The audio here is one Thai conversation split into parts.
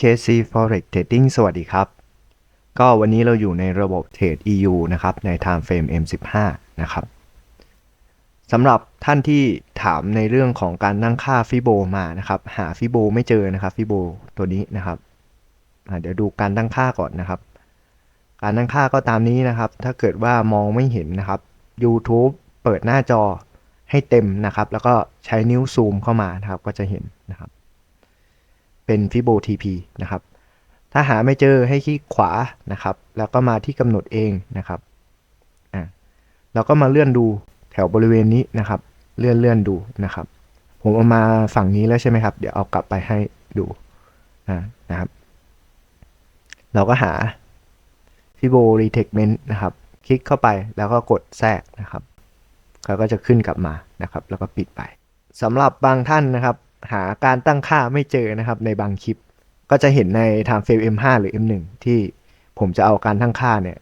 KC Forex Trading สวัสดีครับ ก็วันนี้เราอยู่ในระบบเทรด EU นะครับ ใน Time Frame M15 นะครับสำหรับท่านที่ถามในเรื่องของการนั่งค่าฟิโบมานะครับ หาฟิโบไม่เจอนะครับฟิโบตัวนี้นะครับเดี๋ยวดูการตั้งค่าก่อนนะครับ การตั้งค่าก็ตามนี้นะครับ ถ้าเกิดว่ามองไม่เห็นนะครับ YouTube เปิดหน้าจอให้เต็มนะครับ แล้วก็ใช้นิ้วซูมเข้ามานะครับ ก็จะเห็นนะครับ เป็นฟิโบ TP นะครับ ถ้าหาไม่เจอให้คลิกขวานะครับ แล้วก็มาที่กำหนดเองนะครับอ่าแล้วก็มาเลื่อนดูแถวบริเวณนี้นะครับ เลื่อนเลื่อนดูนะครับ ผมเอามาฝั่งนี้แล้วใช่ไหมครับ เดี๋ยวเอากลับไปให้ดูอ่านะครับ เราก็หา Fibo Retagment นะครับ คลิกเข้าไปแล้วก็กดแทรกนะครับเขาก็จะขึ้นกลับมานะครับ แล้วก็ปิดไปสำหรับบางท่านนะครับ หาการตั้งค่าไม่เจอนะครับ ในบางคลิป ก็จะเห็นใน Time Frame M5 หรือ M1 ที่ผมจะเอาการตั้งค่าเนี่ย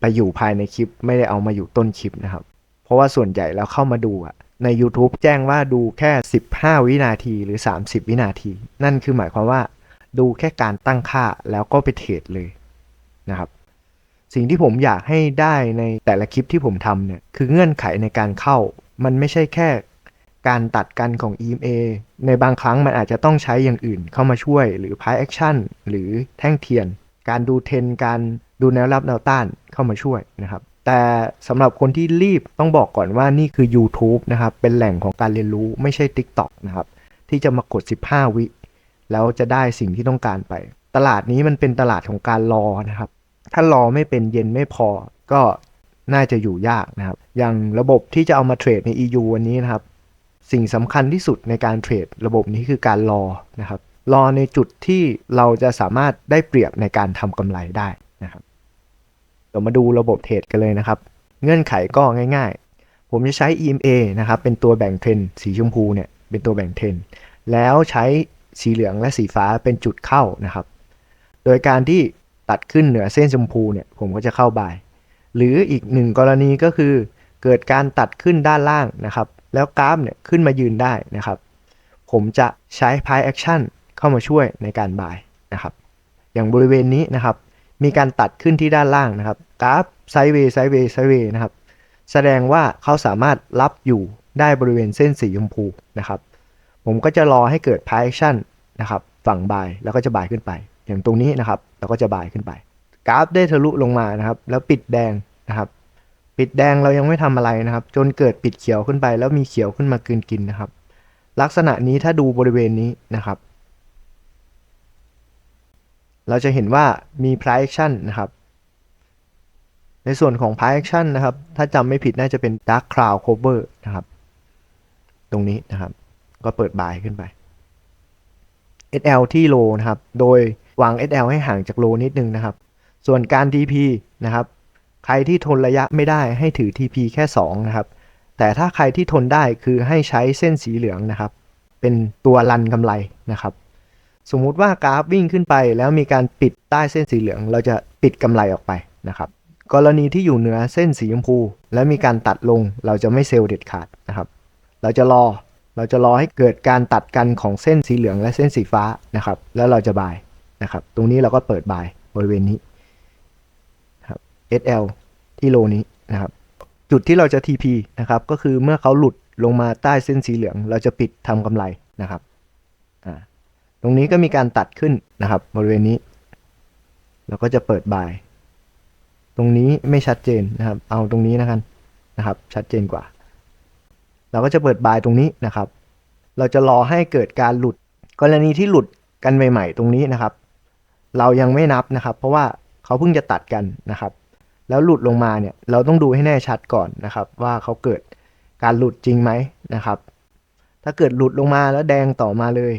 ไปอยู่ภายในคลิป ไม่ได้เอามาอยู่ต้นคลิปนะครับ เพราะว่าส่วนใหญ่แล้วเข้ามาดูอะใน YouTube แจ้งว่าดูแค่ 15 วินาทีหรือ 30 วินาที นั่นคือหมายความว่า ดูแค่การตั้งค่าแล้วก็ไปเทรดเลยนะครับ สิ่งที่ผมอยากให้ได้ในแต่ละคลิปที่ผมทำเนี่ย คือเงื่อนไขในการเข้า มันไม่ใช่แค่ การตัดกันของ EMA ในบางครั้งมันอาจจะต้องใช้อย่างอื่นเข้ามาช่วย หรือ Price Action หรือแท่งเทียน การดูเทนการดูแนวรับแนวต้านเข้ามาช่วยนะครับแต่สำหรับคนที่รีบต้องบอกก่อนว่านี่คือ YouTube นะครับ เป็นแหล่งของการเรียนรู้ไม่ใช่ TikTok นะครับ ที่จะมากด 15 วิ แล้วจะได้สิ่งที่ต้องการไป ตลาดนี้มันเป็นตลาดของการรอนะครับ ถ้ารอไม่เป็นเย็นไม่พอก็น่าจะอยู่ยากนะครับ อย่างระบบที่จะเอามาเทรดใน EU วันนี้นะครับ สิ่งสำคัญที่สุดในการเทรดระบบนี้คือการรอนะครับรอในจุดที่เราจะสามารถได้เปรียบในการทำกำไรได้นะครับเดี๋ยวมาดูระบบเทรดกันเลยนะครับ เงื่อนไขก็ง่าย ๆ ผมจะใช้ EMA นะครับเป็นตัวแบ่งเทรนสีชมพูเนี่ยเป็นตัวแบ่งเทรนแล้วใช้สีเหลืองและสีฟ้าเป็นจุดเข้านะครับ โดยการที่ตัดขึ้นเหนือเส้นชมพูเนี่ยผมก็จะเข้าบาย หรืออีกหนึ่งกรณีก็คือ เกิดการตัดขึ้นด้านล่างนะครับ แล้วกราฟเนี่ยขึ้นมายืนได้นะครับ ผมจะใช้ Price Action เข้ามาช่วยในการบายนะครับ อย่างบริเวณนี้นะครับ มีการตัดขึ้นที่ด้านล่างนะครับกราฟไซด์เวย์ไซด์เวย์ไซด์เวย์นะครับ แสดงว่าเขาสามารถรับอยู่ได้บริเวณเส้นสีชมพูนะครับ ผมก็จะรอให้เกิด Price Action นะครับ ฝั่งบายแล้วก็จะบายขึ้นไป อย่างตรงนี้นะครับ เราก็จะบายขึ้นไปกราฟได้ทะลุลงมานะครับ แล้วปิดแดงนะครับ ปิดแดงเรายังไม่ทำอะไรนะครับ จนเกิดปิดเขียวขึ้นไปแล้วมีเขียวขึ้นมากินกินนะครับ ลักษณะนี้ถ้าดูบริเวณนี้นะครับ เราจะเห็นว่ามี price action นะครับ ในส่วนของ price action นะครับ ถ้าจำไม่ผิดน่าจะเป็น dark cloud cover นะครับ ตรงนี้นะครับ ก็เปิดบายขึ้นไป SL ที่โลนะครับ โดยวาง SL ให้ห่างจากโลนิดนึงนะครับ ส่วนการ TP นะครับ ใครที่ทนระยะไม่ได้ให้ถือ TP แค่ 2 นะครับ แต่ถ้าใครที่ทนได้คือให้ใช้เส้นสีเหลืองนะครับ เป็นตัวรันกำไรนะครับ สมมุติว่ากราฟวิ่งขึ้นไปแล้วมีการปิดใต้เส้นสีเหลือง เราจะปิดกำไรออกไปนะครับ กรณีที่อยู่เหนือเส้นสีชมพู แล้วมีการตัดลงเราจะไม่เซลล์เด็ดขาดนะครับ เราจะรอเราจะรอให้เกิดการตัดกันของเส้นสีเหลืองและเส้นสีฟ้านะครับ แล้วเราจะบายนะครับ ตรงนี้เราก็เปิดบายบริเวณนี้ SL ที่โลนี้นะครับ จุดที่เราจะ TP นะครับ ก็คือเมื่อเขาหลุดลงมาใต้เส้นสีเหลือง เราจะปิดทำกำไรนะครับ ตรงนี้ก็มีการตัดขึ้นนะครับ บริเวณนี้ เราก็จะเปิดบาย ตรงนี้ไม่ชัดเจนนะครับ เอาตรงนี้นะครับนะครับ ชัดเจนกว่า เราก็จะเปิดบายตรงนี้นะครับ เราจะรอให้เกิดการหลุด กรณีที่หลุดกันใหม่ ๆ ตรงนี้นะครับ เรายังไม่นับนะครับ เพราะว่าเขาเพิ่งจะตัดกันนะครับ แล้วหลุดลงมาเนี่ยเราต้องดูให้แน่ชัดก่อนนะครับ ว่าเขาเกิดการหลุดจริงไหมนะครับ ถ้าเกิดหลุดลงมาแล้วแดงต่อมาเลย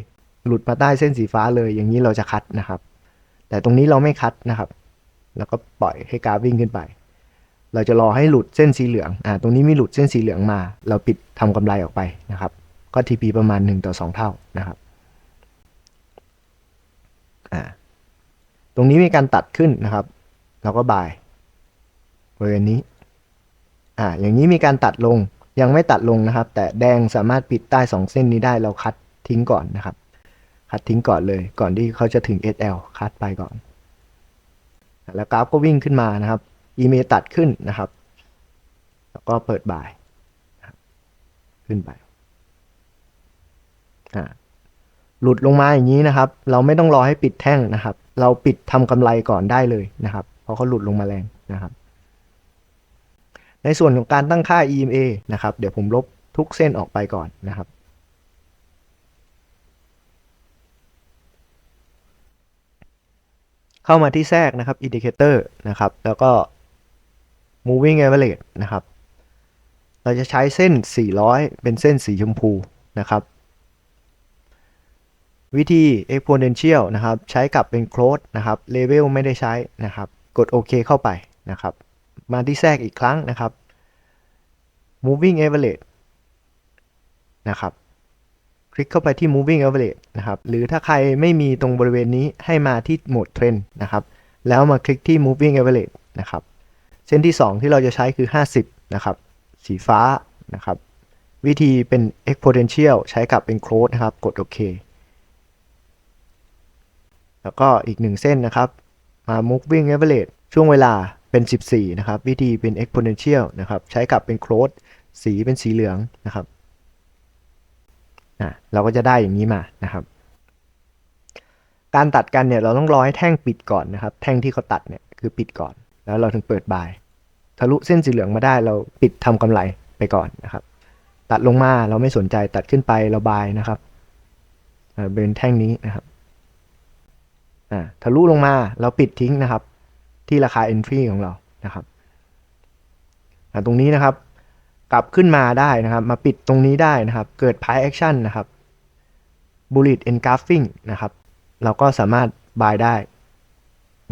หลุดมาใต้เส้นสีฟ้าเลยอย่างนี้เราจะคัดนะครับ แต่ตรงนี้เราไม่คัดนะครับ แล้วก็ปล่อยให้กราฟวิ่งขึ้นไป เราจะรอให้หลุดเส้นสีเหลืองอ่าตรงนี้มีหลุดเส้นสีเหลืองมา เราปิดทำกำไรออกไปนะครับ ก็ TP ประมาณ1ต่อ2 เท่านะครับอ่าตรงนี้มีการตัดขึ้นนะครับ เราก็บาย บริเวณนี้ อ่า อย่างนี้มีการตัดลง ยังไม่ตัดลงนะครับ แต่แดงสามารถปิดใต้ 2 เส้นนี้ได้ เราคัดทิ้งก่อนนะครับ คัดทิ้งก่อนเลย ก่อนที่เขาจะถึง SL คัดไปก่อน แล้วกราฟก็วิ่งขึ้นมานะครับ อีเมตัดขึ้นนะครับ แล้วก็เปิดบ่าย ขึ้นไป อ่า หลุดลงมาอย่างนี้นะครับ เราไม่ต้องรอให้ปิดแท่งนะครับ เราปิดทำกำไรก่อนได้เลยนะครับ เพราะเขาหลุดลงมาแรงนะครับ ในส่วนของการตั้งค่า EMA นะครับ เดี๋ยวผมลบทุกเส้นออกไปก่อนนะครับ เข้ามาที่แทรกนะครับ indicator นะครับ แล้วก็ moving average นะครับ เราจะใช้เส้น 400 เป็นเส้นสีชมพูนะครับ วิธี exponential นะครับ ใช้กับเป็น close นะครับ level ไม่ได้ใช้นะครับ กดโอเคเข้าไปนะครับ มาที่แทรกอีกครั้งนะครับ moving average นะครับ คลิกเข้าไปที่ moving average นะครับ หรือถ้าใครไม่มีตรงบริเวณนี้ให้มาที่โหมด trend นะครับ แล้วมาคลิกที่ moving average นะครับ เส้นที่ 2 ที่เราจะใช้คือ 50 นะครับ สีฟ้านะครับ วิธีเป็น exponential ใช้กับเป็น close นะครับ กดโอเคแล้วก็อีกหนึ่งเส้นนะครับ มา moving average ช่วงเวลา เป็น 14 นะครับ วิธีเป็น exponential นะครับ ใช้กับเป็น close สีเป็นสีเหลืองนะครับอะเราก็จะได้อย่างนี้มานะครับ การตัดกันเนี่ยเราต้องรอให้แท่งปิดก่อนนะครับ แท่งที่เขาตัดเนี่ยคือปิดก่อน แล้วเราถึงเปิดบายทะลุเส้นสีเหลืองมาได้เราปิดทำกำไรไปก่อนนะครับ ตัดลงมาเราไม่สนใจตัดขึ้นไปเราบายนะครับเป็นแท่งนี้นะครับอ่าทะลุลงมาเราปิดทิ้งนะครับ ที่ราคา entry ของเรานะครับตรงนี้นะครับกลับขึ้นมาได้นะครับ มาปิดตรงนี้ได้นะครับ เกิด price action นะครับ bullet engulfing นะครับ เราก็สามารถ buy ได้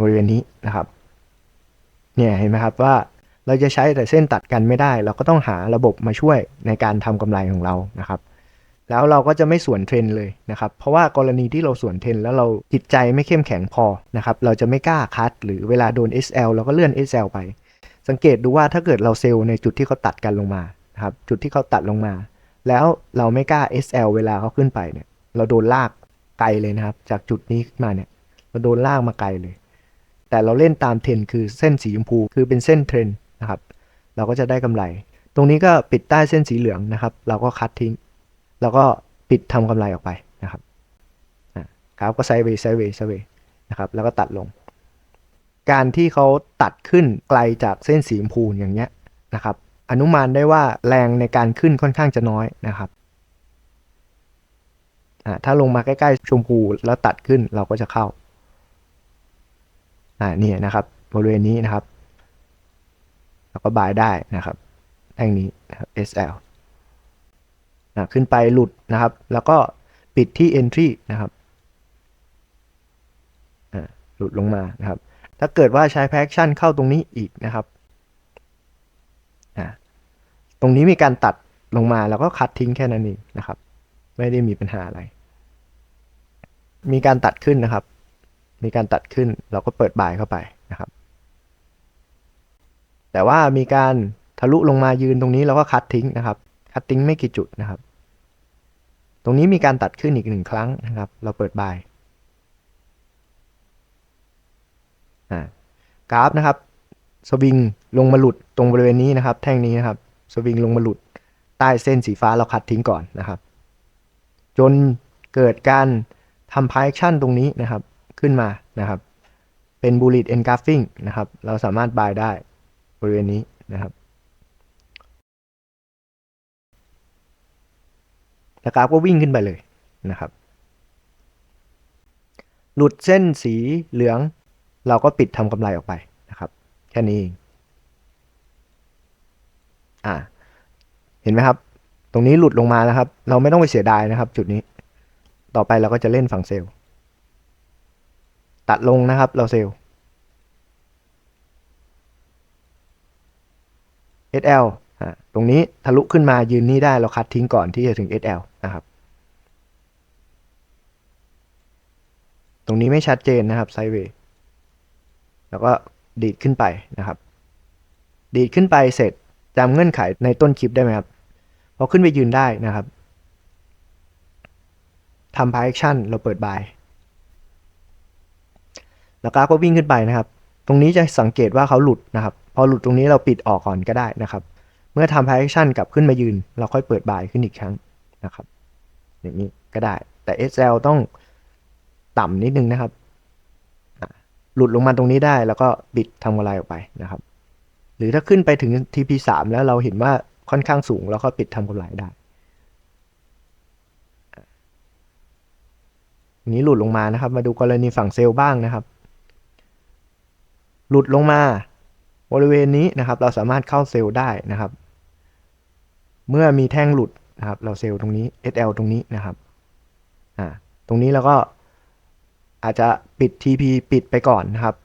บริเวณนี้นะครับเนี่ยเห็นไหมครับว่าเราจะใช้แต่เส้นตัดกันไม่ได้ เราก็ต้องหาระบบมาช่วยในการทำกำไรของเรานะครับ แล้วเราก็จะไม่สวนเทรนด์เลยนะครับ เพราะว่ากรณีที่เราสวนเทรนด์แล้วเราจิตใจไม่เข้มแข็งพอนะครับ เราจะไม่กล้าคัด หรือเวลาโดน SL เราก็เลื่อน SL ไป สังเกตดูว่าถ้าเกิดเราเซลล์ในจุดที่เขาตัดกันลงมาครับจุดที่เขาตัดลงมา แล้วเราไม่กล้า SL เวลาเขาขึ้นไปเนี่ย เราโดนลากไกลเลยนะครับ จากจุดนี้ขึ้นมาเนี่ย เราโดนลากมาไกลเลย แต่เราเล่นตามเทรนด์คือเส้นสีชมพูคือเป็นเส้นเทรนด์นะครับ เราก็จะได้กำไร ตรงนี้ก็ปิดใต้เส้นสีเหลืองนะครับ เราก็คัดทิ้ง แล้วก็ปิดทำกำไรออกไปนะครับกราฟก็ไซเวย์ไซเวย์ไซเวย์นะครับ แล้วก็ตัดลง การที่เขาตัดขึ้นไกลจากเส้นสีชมพูอย่างเงี้ยนะครับ อนุมานได้ว่าแรงในการขึ้นค่อนข้างจะน้อยนะครับถ้าลงมาใกล้ๆชมพูแล้วตัดขึ้นเราก็จะเข้าอ่านี่นะครับบริเวณนี้นะครับ เราก็บายได้นะครับแท่งนี้นะครับ SL อ่าขึ้นไปหลุดนะครับ แล้วก็ปิดที่ entry นะครับหลุดลงมานะครับ ถ้าเกิดว่าใช้ action เข้าตรงนี้อีกนะครับตรงนี้มีการตัดลงมาแล้วก็คัดทิ้งแค่นั้นเองนะครับ ไม่ได้มีปัญหาอะไร มีการตัดขึ้นนะครับ มีการตัดขึ้นเราก็เปิดบายเข้าไปนะครับ แต่ว่ามีการทะลุลงมายืนตรงนี้เราก็คัดทิ้งนะครับ คัดทิ้งไม่กี่จุดนะครับ ตรงนี้มีการตัดขึ้นอีกหนึ่งครั้งนะครับ เราเปิดบายกราฟนะครับสวิงลงมาหลุดตรงบริเวณนี้นะครับ แท่งนี้นะครับสวิงลงมาหลุดใต้เส้นสีฟ้าเราคัดทิ้งก่อนนะครับ จนเกิดการทำ price action ตรงนี้นะครับขึ้นมานะครับ เป็น bullet engulfing นะครับ เราสามารถ buy ได้บริเวณนี้นะครับ แล้วกราฟก็วิ่งขึ้นไปเลยนะครับ หลุดเส้นสีเหลือง เราก็ปิดทำกำไรออกไปนะครับ แค่นี้เองอ่าเห็นไหมครับ ตรงนี้หลุดลงมาแล้วครับ เราไม่ต้องไปเสียดายนะครับ จุดนี้ ต่อไปเราก็จะเล่นฝั่งเซลล์ตัดลงนะครับ เราเซลล์ SL อ่า ตรงนี้ทะลุขึ้นมายืนนี่ได้เราคัดทิ้งก่อนที่จะถึง SL นะครับ ตรงนี้ไม่ชัดเจนนะครับไซเวย์แล้วก็ดีดขึ้นไปนะครับ ดีดขึ้นไปเสร็จจำเงื่อนไขในต้นคลิปได้ไหมครับพอขึ้นไปยืนได้นะครับทำ by action เราเปิด by แล้วกราฟก็วิ่งขึ้นไปนะครับ ตรงนี้จะสังเกตว่าเขาหลุดนะครับ พอหลุดตรงนี้เราปิดออกก่อนก็ได้นะครับ เมื่อทำ action กลับขึ้นมายืน เราค่อยเปิด by ขึ้นอีกครั้งนะครับ อย่างนี้ก็ได้ แต่ SL ต้องต่ำนิดนึงนะครับ หลุดลงมาตรงนี้ได้แล้วก็บิดทำกำไรออกไปนะครับ หรือถ้าขึ้นไปถึง TP3 แล้วเราเห็นว่าค่อนข้างสูงแล้วก็ปิดทำกำไรได้อันนี้หลุดลงมานะครับ มาดูกรณีฝั่งเซลล์บ้างนะครับ หลุดลงมาบริเวณนี้นะครับ เราสามารถเข้าเซลล์ได้นะครับ เมื่อมีแท่งหลุดนะครับ เราเซลล์ตรงนี้ SL ตรงนี้นะครับอ่าตรงนี้เราก็อาจจะปิด TP ปิดไปก่อนนะครับ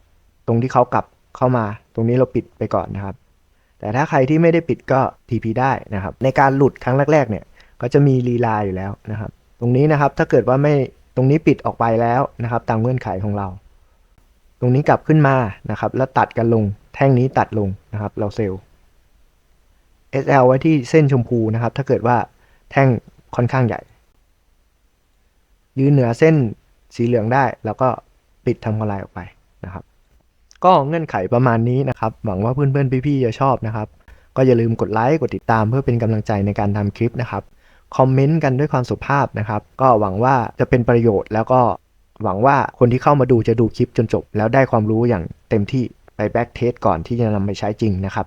ตรงที่เขากลับเข้ามา ตรงนี้เราปิดไปก่อนนะครับ แต่ถ้าใครที่ไม่ได้ปิดก็ TP ได้นะครับ ในการหลุดครั้งแรกๆเนี่ย ก็จะมีลีลาอยู่แล้วนะครับ ตรงนี้นะครับถ้าเกิดว่าไม่ตรงนี้ปิดออกไปแล้วนะครับ ตามเงื่อนไขของเรา ตรงนี้กลับขึ้นมานะครับ แล้วตัดกันลงแท่งนี้ตัดลงนะครับ เราเซลล์ SL ไว้ที่เส้นชมพูนะครับ ถ้าเกิดว่าแท่งค่อนข้างใหญ่ ยืนเหนือเส้นสีเหลืองได้ แล้วก็ปิดทำกำไรออกไปนะครับ ก็เงื่อนไขประมาณนี้นะครับ หวังว่าเพื่อนๆพี่ๆจะชอบนะครับ ก็อย่าลืมกดไลค์กดติดตามเพื่อเป็นกำลังใจในการทำคลิปนะครับคอมเมนต์กันด้วยความสุภาพนะครับ ก็หวังว่าจะเป็นประโยชน์แล้วก็หวังว่าคนที่เข้ามาดูจะดูคลิปจนจบ แล้วได้ความรู้อย่างเต็มที่ไปแบ็กเทสก่อนที่จะนำไปใช้จริงนะครับ